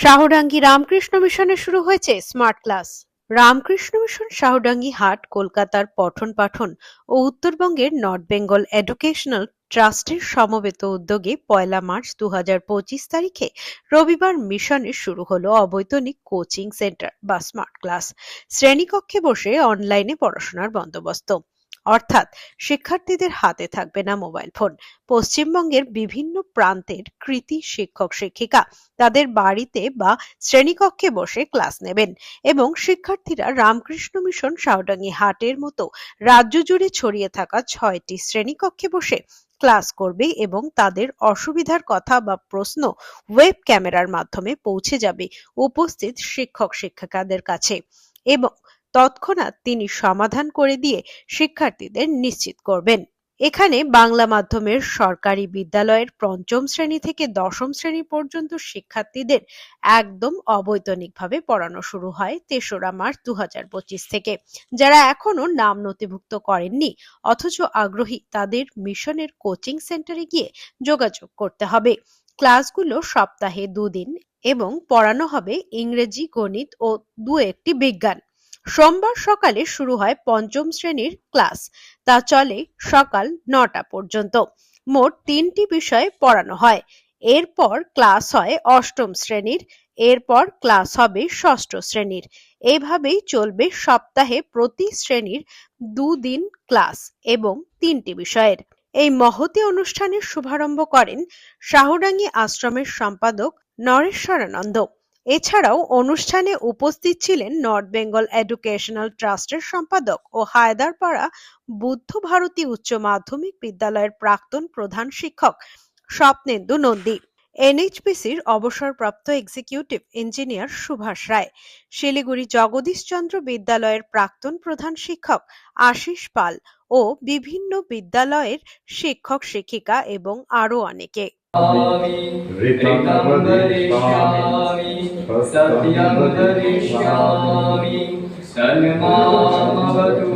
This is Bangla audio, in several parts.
শাহডাঙ্গি রামকৃষ্ণ মিশনে শুরু হয়েছে smart class. Ramakrishna Mission, Shahdangi হাট, কলকাতার পঠন পাঠন ও উত্তরবঙ্গের নর্থ বেঙ্গল এডুকেশনাল ট্রাস্টের সমবেত উদ্যোগে পয়লা মার্চ দু হাজার পঁচিশ তারিখে রবিবার মিশনে শুরু হলো অবৈতনিক কোচিং সেন্টার বা স্মার্ট ক্লাস। শ্রেণীকক্ষে বসে অনলাইনে পড়াশোনার বন্দোবস্ত। অর্থাৎ শিক্ষার্থীদের হাতে থাকবে না মোবাইল ফোন। পশ্চিমবঙ্গের বিভিন্ন প্রান্তের কৃতি শিক্ষক শিক্ষিকা তাদের বাড়িতে বা শ্রেণীকক্ষে বসে ক্লাস নেবেন এবং শিক্ষার্থীরা রামকৃষ্ণ মিশন সাউডাঙ্গি হাটের মতো রাজ্য জুড়ে ছড়িয়ে থাকা ছয়টি শ্রেণীকক্ষে বসে ক্লাস করবে এবং তাদের অসুবিধার কথা বা প্রশ্ন ওয়েব ক্যামেরার মাধ্যমে পৌঁছে যাবে উপস্থিত শিক্ষক শিক্ষিকাদের কাছে। এবং তৎক্ষণাৎ তিনি সমাধান করে দিয়ে শিক্ষার্থীদের নিশ্চিত করবেন। এখানে বাংলা মাধ্যমের সরকারি বিদ্যালয়ের পঞ্চম শ্রেণি থেকে দশম শ্রেণি পর্যন্ত শিক্ষার্থীদের একদম অবৈতনিকভাবে পড়ানো শুরু হয় তেসরা মার্চ দু হাজার পঁচিশ থেকে। যারা এখনও নাম নথিভুক্ত করেননি, অথচ আগ্রহী তাদের মিশনের কোচিং সেন্টারে গিয়ে যোগাযোগ করতে হবে। ক্লাসগুলো সপ্তাহে দুদিন এবং পড়ানো হবে ইংরেজি, গণিত ও দু একটি বিজ্ঞান। সোমবার সকালে শুরু হয় পঞ্চম শ্রেণির ক্লাস। তা চলে সকাল নটা পর্যন্ত। মোট তিনটি বিষয় পড়ানো হয়। এরপর ক্লাস হয় অষ্টম শ্রেণির। এরপর ক্লাস হবে ষষ্ঠ শ্রেণির। এভাবেই চলবে সপ্তাহে প্রতি শ্রেণির দুদিন ক্লাস এবং তিনটি বিষয়ের। এই মহতি অনুষ্ঠানের শুভারম্ভ করেন শাহডাঙ্গি আশ্রমের সম্পাদক নরেশ্বরানন্দ। এছাড়াও অনুষ্ঠানে উপস্থিত ছিলেন নর্থ বেঙ্গল এডুকেশনাল ট্রাস্টের সম্পাদক ও হায়দারপাড়া বুদ্ধ ভারতী উচ্চ মাধ্যমিক বিদ্যালয়ের প্রাক্তন প্রধান শিক্ষক স্বপ্নেন্দু নন্দী, এনএইচপিসির অবসরপ্রাপ্ত এক্সিকিউটিভ ইঞ্জিনিয়ার সুভাষ রায়, শিলিগুড়ি জগদীশচন্দ্র বিদ্যালয়ের প্রাক্তন প্রধান শিক্ষক আশিস পাল ও বিভিন্ন বিদ্যালয়ের শিক্ষক শিক্ষিকা এবং আরও অনেকে। ऋतं वदिष्यामि सत्यं वदिष्यामि तन्मामवतु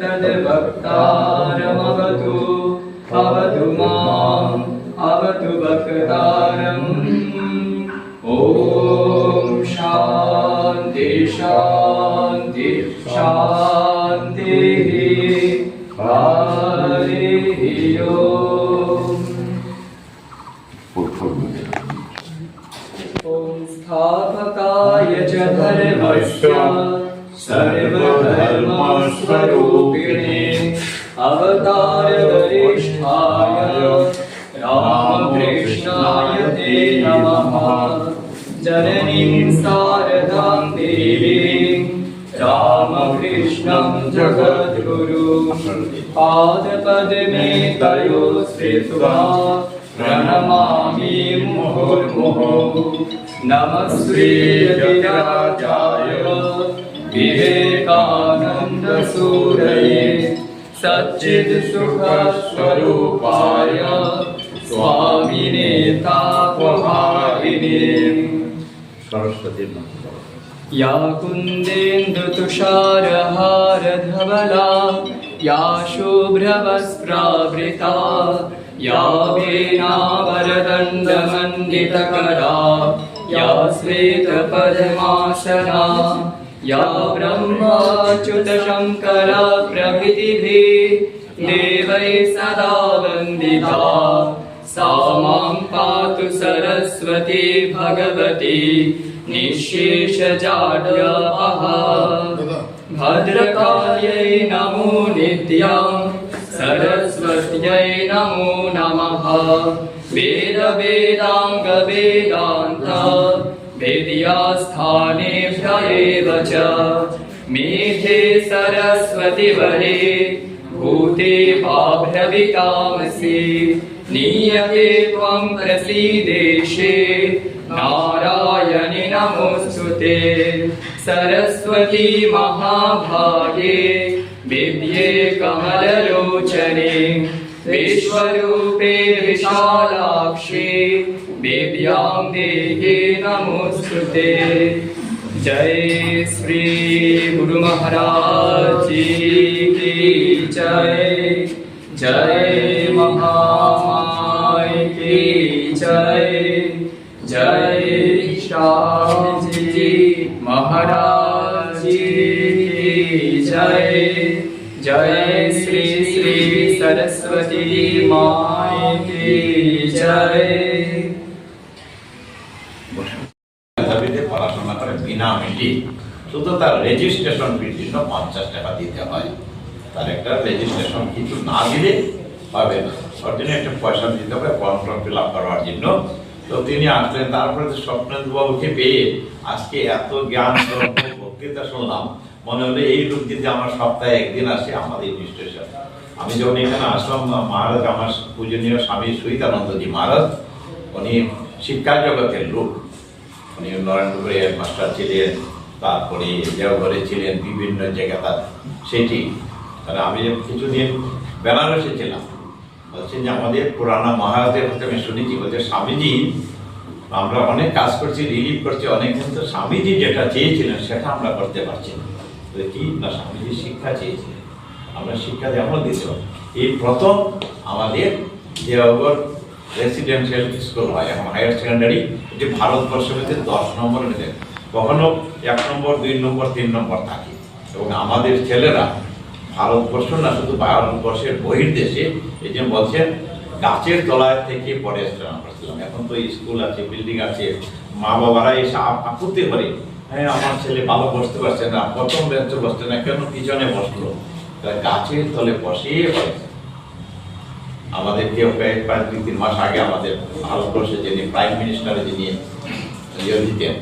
तद्वक्तारमवतु अवतु माम् अवतु वक्तारम् ॐ शान्ति शान्ति शान्तिः हरिः ओम् स्थापकाय च धर्मस्य सर्वधर्मस्वरूपिणे अवतारवरिष्ठाय रामकृष्णाय ते नमः। जननीं देवीं रामकृष्णं जगद्गुरुं। पादपद्मे तयो स्थित्वा प्रणमामि मुहुर्मुहुः नमः श्रे राजाय विवेकानन्दसूरये सच्चित्सुखस्वरूपाय स्वामिने तापहारिणे। सरस्वती या कुन्देन्दुतुषारहारधवला या शुभ्रवस्त्रावृता या वेणावरदण्डमण्डितकरा या श्वेतपद्मासना या ब्रह्माच्युतशङ्करा प्रभृतिभिः देवैः सदा वन्दिता। सा मां पातु सरस्वती भगवती निःशेषजाड्यापः। भद्रकाल्यै नमो नित्यां सरस्वत्यै नमो नमः वेदवेदाङ्गवेदान्त वेद्यास्थानेभ्य एव च। मेधे सरस्वति वरे भूते पाभ्रवितामसि नीयते त्वं प्रसीदेशे नारायणि नमोऽस्तु ते। सरस्वती महाभागे विद्ये कमललोचने विश्वरूपे विशालाक्षे विद्यां देहे नमोऽस्तु ते जय श्री गुरु महाराज जी की जय जय महामाय की जय जय शाह स्वामी जी महाराज जी की जय जय श्री श्री सरस्वती माँ की जय মেধাবীতে পড়াশোনা করে বিনামূল্যে শুধু তার রেজিস্ট্রেশন ফির জন্য পঞ্চাশ টাকা দিতে হয় তার একটা রেজিস্ট্রেশন কিছু না দিলে হবে না ওর জন্য একটা পয়সা দিতে হবে ফর্ম ফর্ম ফিল আপ করার জন্য তো তিনি আসলেন তারপরে তো স্বপ্নেন্দু বাবুকে পেয়ে আজকে এত জ্ঞান গল্প, বক্তৃতা শুনলাম মনে হলো এই লোক যদি আমার সপ্তাহে একদিন আসে আমাদের রেজিস্ট্রেশন আমি যখন এখানে আসলাম মহারাজ আমার পূজনীয় স্বামী সুহিতানন্দজি মহারাজ, উনি শিক্ষা জগতের লোক। উনি নরেন্দ্রপুরে মাস্টার ছিলেন, তারপরে দেওঘরে ছিলেন, বিভিন্ন জায়গায় তার সেটি। তাহলে আমি কিছুদিন বেনারসে ছিলাম। বলছেন যে আমাদের পুরানা মহারাজের কথা আমি শুনেছি, বলছে, স্বামীজি, আমরা অনেক কাজ করছি রিলিফ করছি, অনেক কিন্তু স্বামীজি যেটা চেয়েছিলেন, সেটা আমরা করতে পারছি না। কি? না, স্বামীজি শিক্ষা চেয়েছিলেন? আমরা শিক্ষা দিতে পারি এই প্রথম আমাদের দেওঘর রেসিডেন্সিয়াল স্কুল হয়, এখন হায়ার সেকেন্ডারি এটি ভারতবর্ষের মধ্যে দশ নম্বর মধ্যে কখনো এক নম্বর, দুই নম্বর, তিন নম্বর থাকে। এবং আমাদের ছেলেরা ভারতবর্ষ না, শুধু ভারতবর্ষের বহির্দেশে এই যে বলছেন, গাছের তলায় থেকে পড়াশোনা করছিলাম এখন তো স্কুল আছে বিল্ডিং আছে। মা বাবারা এসে আপ- আপত্তি করে হ্যাঁ আমার ছেলে ভালো বসতে পারছে না, প্রথম বেঞ্চে বসছে না, কেন পিছনে বসল? গাছের তলে বসে আমাদের কেউ প্রায় দুই তিন মাস আগে আমাদের ভারতবর্ষে যিনি প্রাইম মিনিস্টারে যিনি ইয়ে দিতেন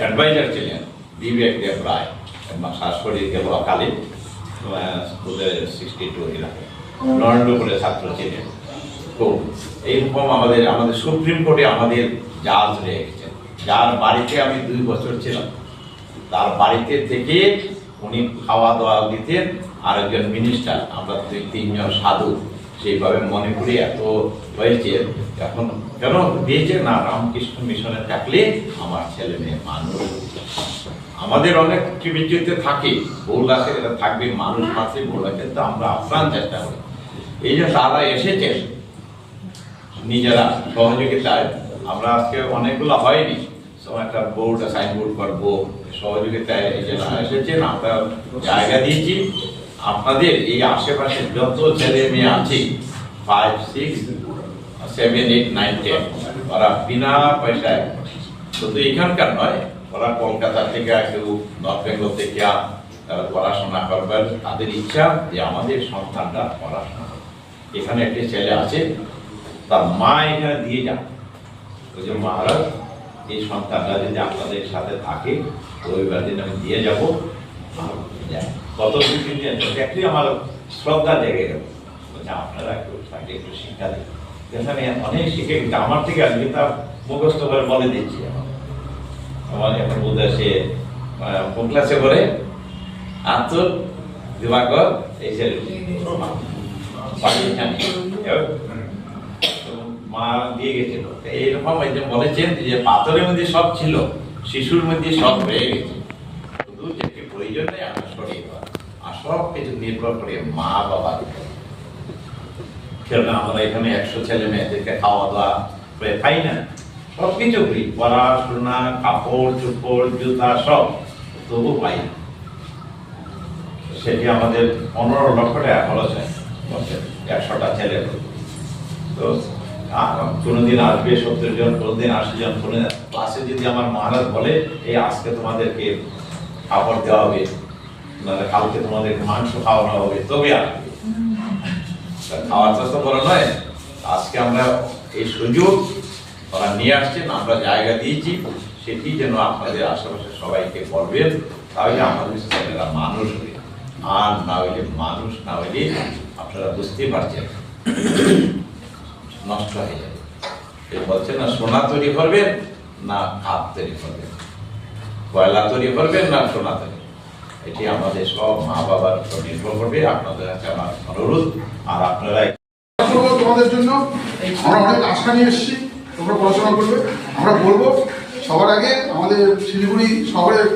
অ্যাডভাইজার ছিলেন, বিবেক দেব রায় শাসকরি গেল অকালে সিক্সটি টু এরা নরেন্দ্রপুরের ছাত্র ছিলেন। তো এইরকম আমাদের আমাদের সুপ্রিম কোর্টে আমাদের জাজ রয়ে গেছেন যার বাড়িতে আমি দুই বছর ছিলাম, তার বাড়িতে থেকে উনি খাওয়া দাওয়া দিতেন আর একজন মিনিস্টার আমরা তিনজন সাধু, সেইভাবে মনে করি এত হয়েছে। এখন কেন দিয়েছে? না, রামকৃষ্ণ মিশনে থাকলে আমার ছেলে মেয়ে মানুষ। আমাদের অনেক টিভিতে থাকে ভুল আছে এটা থাকবে, মানুষ আছে ভুল আছে তো আমরা আপ্রাণ চেষ্টা করি। এই যে তারা এসেছেন নিজেরা সহযোগিতায়, আমরা আজকে অনেকগুলো হয়নি। একটা বোর্ড, সাইনবোর্ড করব, সহযোগিতায় এই যে এসেছেন, আমরা জায়গা দিয়েছি। আপনাদের এই আশেপাশে যত ছেলে মেয়ে আছে five six seven eight nine ten ওরা বিনা পয়সায় শুধু এখানকার নয়, ওরা কলকাতা থেকে কেউ নর্থ বেঙ্গল থেকে তারা পড়াশোনা করবার তাদের ইচ্ছা যে আমাদের সন্তানরা পড়াশোনা করবে। এখানে একটি ছেলে আছে, তার মা এখানে দিয়ে যান। ওই যে মহারাজ, এই সন্তানটা যদি আপনাদের সাথে থাকে রবিবার দিন আমি দিয়ে যাব। কত দুই তিন দিন একটু আমার শ্রদ্ধা জেগে গেল। আপনারা একটু তাকে একটু শিক্ষা দিন। এখানে অনেক শিখে গেছে। আমার থেকে আজকে তার মুখস্থ করে বলে দিচ্ছি আমার এখন বোধ হয় সে কোন ক্লাসে পড়ে? আত্মর দিবাকর এই ছেলে মা। দিয়ে গেছিল। এইরকম বলেছেন যে পাথরের মধ্যে সব ছিল শিশুর মধ্যে সব হয়ে গেছে শুধু যেটি প্রয়োজন নেই আমরা সরিয়ে দেওয়া আর সব কিছু নির্ভর করে মা বাবার কেননা আমরা এখানে একশো ছেলে মেয়েদেরকে খাওয়া দাওয়া করে খাই না। সব কিছু করি পড়াশোনা কাপড়, চোপড়, জুতা সব তবু পাই না। সেটি আমাদের পনেরো লক্ষ টাকা খরচ হয়। একশোটা ছেলে তো কোনোদিন আসবে সত্তর জন, কোনোদিন আশি জন কোনো ক্লাসে যদি আমার মহারাজ বলে, এই আজকে তোমাদেরকে খাবার দেওয়া হবে। নাহলে কালকে তোমাদের মাংস খাওয়ানো হবে তবে খাওয়াটা তো বড় নয়। আজকে আমরা এই সুযোগ ওরা নিয়ে আসছেন, আমরা জায়গা দিয়েছি, সেটি যেন আপনাদের আশেপাশে সবাইকে বলবেন, তাহলে আমাদের ছেলেরা মানুষ আর না হইলে মানুষ, না হইলে আপনারা বুঝতে পারছেন, নষ্ট হয়ে যাবে। এ বলছে, না, সোনা তৈরি করবেন, না খাপ তৈরি করবেন। কয়লা তৈরি করবেন, না সোনা তৈরি এটি আমাদের সব মা বাবার উপর নির্ভর করবে। আপনাদের কাছে আমার অনুরোধ, আর আপনারা তোমাদের জন্য। আমরা অনেক আশা নিয়ে এসেছি, তোমরা পড়াশোনা করবে। আমরা বলব, সবার আগে আমাদের শিলিগুড়ি শহরের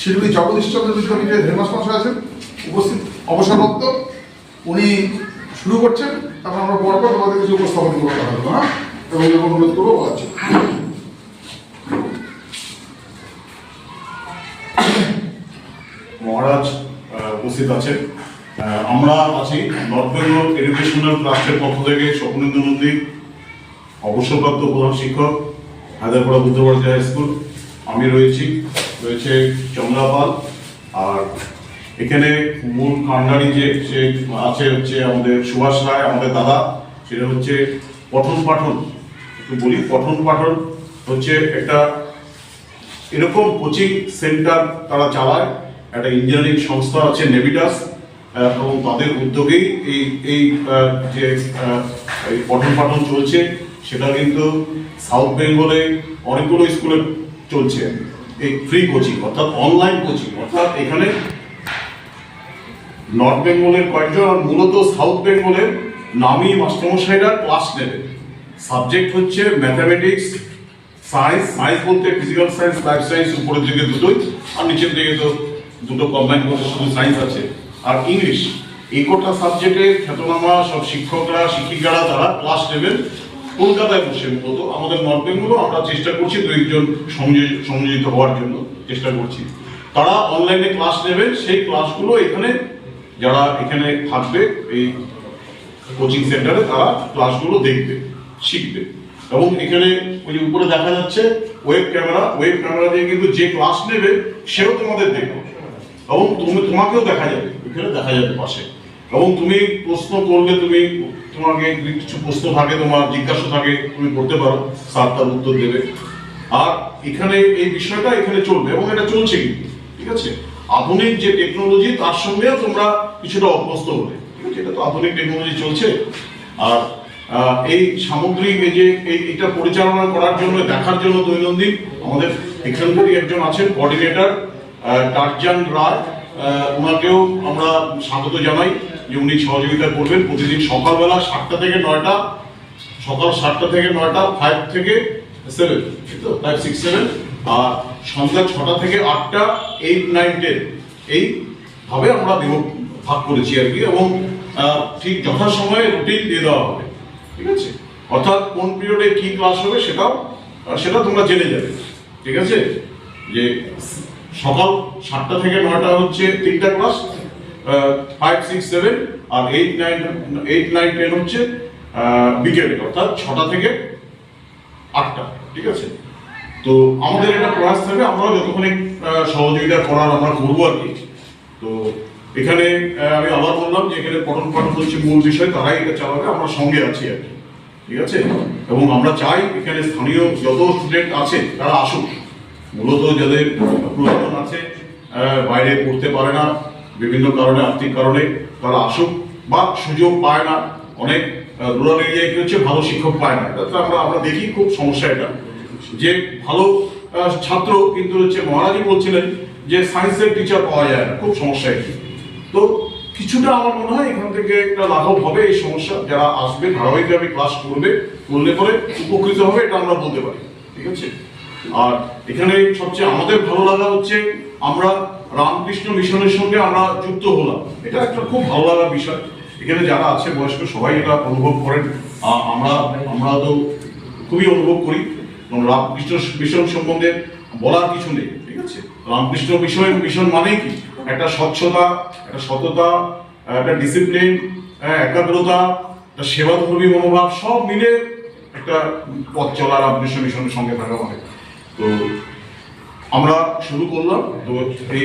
শিলিগুড়ি জগদীশচন্দ্র বিদ্যাপীঠের হেডমাস্টার আছেন। উপস্থিত অবসরপ্রাপ্ত উনি শুরু করছেন, তারপর আমরা পরপর তোমাদের কিছু উপস্থাপন করব। হ্যাঁ? এবং অনুরোধ করব, বলার মহারাজ উপস্থিত আহ, আমরা আছি নর্থ বেঙ্গল এডুকেশনাল ট্রাস্টের পক্ষ থেকে স্বপ্নেন্দ্র নন্দী অবসরপ্রাপ্ত প্রধান শিক্ষক হায়দ্রাপাড়া বুদ্ধবাড়ি হাই স্কুল। আমি রয়েছি রয়েছে চন্দ্রা পাল। আর এখানে মূল কান্ডারি যে সে আছে হচ্ছে আমাদের সুভাষ রায় আমাদের দাদা। সেটা হচ্ছে পঠন পাঠন। একটু বলি পঠন পাঠন হচ্ছে একটা এরকম কোচিং সেন্টার তারা চালায়। একটা ইঞ্জিনিয়ারিং সংস্থা আছে নেভিটাস আহ, এবং তাদের উদ্যোগেই এই এই যে পঠন পাঠন চলছে সেটা কিন্তু সাউথ বেঙ্গলে অনেকগুলো স্কুলে চলছে। এই ফ্রি কোচিং অর্থাৎ অনলাইন কোচিং অর্থাৎ এখানে নর্থ বেঙ্গলের কয়েকজন আর মূলত সাউথ বেঙ্গলের নামি মাস্টারমশাইরা ক্লাস নেবে। সাবজেক্ট হচ্ছে ম্যাথামেটিক্স সায়েন্স সায়েন্স বলতে ফিজিক্যাল সায়েন্স লাইফ সায়েন্স উপরের দিকে দুটোই আর নিচের দিকে তো দুটো কম্বাইন করে শুধু সায়েন্স আছে। আর ইংলিশ এই কটা সাবজেক্টে খ্যাতনামা সব শিক্ষকরা, শিক্ষিকারা, তারা ক্লাস নেবেন কলকাতায় বসে মূলত। আমাদের নর্থ বেঙ্গলও আমরা চেষ্টা করছি দু একজন সংযোজ- সংযোজিত হওয়ার জন্য চেষ্টা করছি। তারা অনলাইনে ক্লাস নেবে, সেই ক্লাসগুলো এখানে যারা এখানে থাকবে, এই কোচিং সেন্টারে তারা ক্লাসগুলো দেখবে, শিখবে। এবং এখানে ওই উপরে দেখা যাচ্ছে ওয়েব ক্যামেরা ওয়েব ক্যামেরা দিয়ে কিন্তু যে ক্লাস নেবে, সেও তোমাদের দেখবে। এবং তুমি তোমাকেও দেখা যাবে, এখানে দেখা যাবে পাশে। এবং তুমি প্রশ্ন করলে তুমি তোমাকে কিছু প্রশ্ন থাকে, তোমার জিজ্ঞাসা থাকে, তুমি করতে পারো, স্যার তার উত্তর দেবে। আর এখানে এই বিষয়টা এখানে চলবে, এবং এটা চলছে কিন্তু, ঠিক আছে? আধুনিক যে টেকনোলজি তার সঙ্গেও তোমরা কিছুটা অভ্যস্ত হবে ঠিক আছে? এটা তো আধুনিক টেকনোলজি চলছে। আর এই সামগ্রিক এই যে এটা পরিচালনা করার জন্য, দেখার জন্য দৈনন্দিন আমাদের এখানকারই একজন আছেন কোঅর্ডিনেটর টারজান রায় ওনাকেও আমরা স্বাগত জানাই যে উনি সহযোগিতা করবেন প্রতিদিন সকালবেলা সাতটা থেকে নয়টা, সকাল সাতটা থেকে নয়টা ফাইভ থেকে সেভেন তো ফাইভ সিক্স সেভেন আর সন্ধ্যা ছটা থেকে আটটা এইট নাইন টেন এই ভাবে আমরা বিভক্ত ভাগ করেছি আর কি এবং ঠিক যথাসময়ে রুটিন দিয়ে দেওয়া হবে, ঠিক আছে? অর্থাৎ কোন পিরিয়ডে কি ক্লাস হবে সেটাও, সেটা তোমরা জেনে যাবে, ঠিক আছে? যে সকাল সাতটা থেকে নয়টা হচ্ছে তিনটা ক্লাস ফাইভ সিক্স সেভেন আর eight nine eight nine ten হচ্ছে বিকেলে অর্থাৎ ছটা থেকে আটটা, ঠিক আছে? তো আমাদের এটা প্রয়াস থাকবে, আমরা যতক্ষণে সহযোগিতা করার আমরা করব আর কি। তো এখানে আমি আবার বললাম যে এখানে পঠন পাঠন হচ্ছে মূল বিষয়, তারাই এটা চালাবে, আমরা সঙ্গে আছি আর কি, ঠিক আছে? এবং আমরা চাই এখানে স্থানীয় যত স্টুডেন্ট আছে, তারা আসুক। মূলত যাদের প্রয়োজন আছে বাইরে পড়তে পারে না, বিভিন্ন কারণে, আর্থিক কারণে তারা আসুক বা সুযোগ পায় না। অনেক রুরাল এরিয়ায় কি হচ্ছে, ভালো শিক্ষক পায় না। এটা তো আমরা আমরা দেখি, খুব সমস্যা এটা। যে ভালো ছাত্র কিন্তু হচ্ছে, মহারাজই বলছিলেন যে সায়েন্সের টিচার পাওয়া যায় না, খুব সমস্যা এটি। তো কিছুটা আমার মনে হয় এখান থেকে একটা লাঘব হবে এই সমস্যা। যারা আসবে, ধারাবাহিকভাবে ক্লাস করবে করলে পরে উপকৃত হবে, এটা আমরা বলতে পারি। ঠিক আছে? আর এখানে সবচেয়ে আমাদের ভালো লাগা হচ্ছে আমরা রামকৃষ্ণ মিশনের সঙ্গে আমরা যুক্ত হলাম। এটা একটা খুব ভালো লাগার বিষয়। এখানে যারা আছে, বয়স্ক, সবাই এটা অনুভব করেন। আমরা আমরা তো খুবই অনুভব করি। রামকৃষ্ণ মিশন সম্বন্ধে বলার কিছু নেই, ঠিক আছে? রামকৃষ্ণ মিশন মিশন মানেই কি? একটা স্বচ্ছতা, একটা সততা, একটা ডিসিপ্লিন একাগ্রতা, একটা সেবাধর্মী মনোভাব, সব মিলে একটা পথ চলা রামকৃষ্ণ মিশনের সঙ্গে থাকা মানে তো আমরা শুরু করলাম তো এই